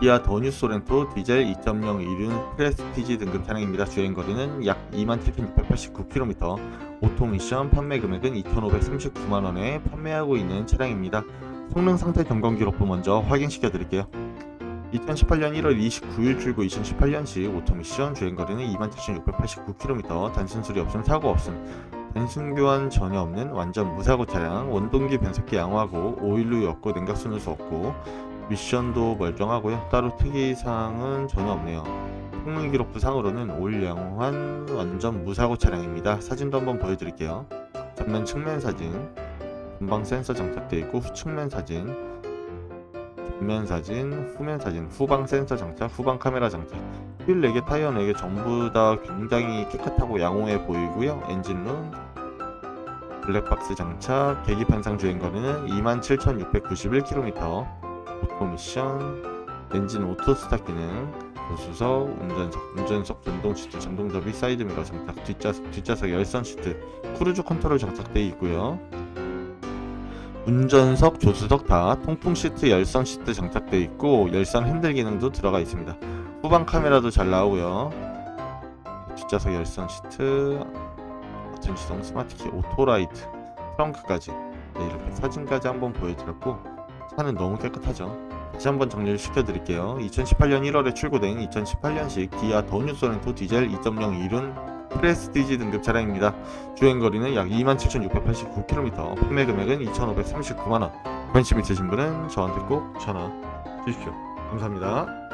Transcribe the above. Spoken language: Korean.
기아 더뉴 소렌토 디젤 2.0 이륜 프레스티지 등급 차량입니다. 주행 거리는 약 27,689km. 오토 미션 판매 금액은 2,539만 원에 판매하고 있는 차량입니다. 성능 상태 점검 기록부 먼저 확인시켜 드릴게요. 2018년 1월 29일 출고 2018년식 오토 미션 주행 거리는 27,689km. 단순 수리 없음 사고 없음. 단순 교환 전혀 없는 완전 무사고 차량. 원동기 변속기 양호하고 오일류 없고 냉각수 누수 없고 미션도 멀쩡하고요. 따로 특이사항은 전혀 없네요. 성능 기록 부 상으로는 올 양호한 완전 무사고 차량입니다. 사진도 한번 보여드릴게요. 전면 측면 사진, 전방 센서 장착되어 있고 후측면 사진, 전면 사진, 후면 사진, 후방 센서 장착, 후방 카메라 장착. 휠 4개, 타이어 4개 전부 다 굉장히 깨끗하고 양호해 보이고요. 엔진룸, 블랙박스 장착, 계기판상 주행 거리는 27,691km. 오토 미션, 엔진 오토 스타 기능, 조수석, 운전석, 운전석 전동 시트, 전동 접이, 사이드 미러 장착, 뒷좌석, 뒷좌석 열선 시트, 크루즈 컨트롤 장착되어 있고요. 운전석, 조수석 다 통풍 시트, 열선 시트 장착되어 있고 열선 핸들 기능도 들어가 있습니다. 후방 카메라도 잘 나오고요. 뒷좌석 열선 시트, 버튼 시동, 스마트키, 오토라이트, 트렁크까지 네, 이렇게 사진까지 한번 보여드렸고 차는 너무 깨끗하죠. 다시 한번 정리를 시켜드릴게요. 2018년 1월에 출고된 2018년식 기아 더뉴 소렌토 디젤 2.0 이륜 프레스티지 등급 차량입니다. 주행 거리는 약 27,689km, 판매 금액은 2,539만 원. 관심 있으신 분은 저한테 꼭 전화 주십시오. 감사합니다.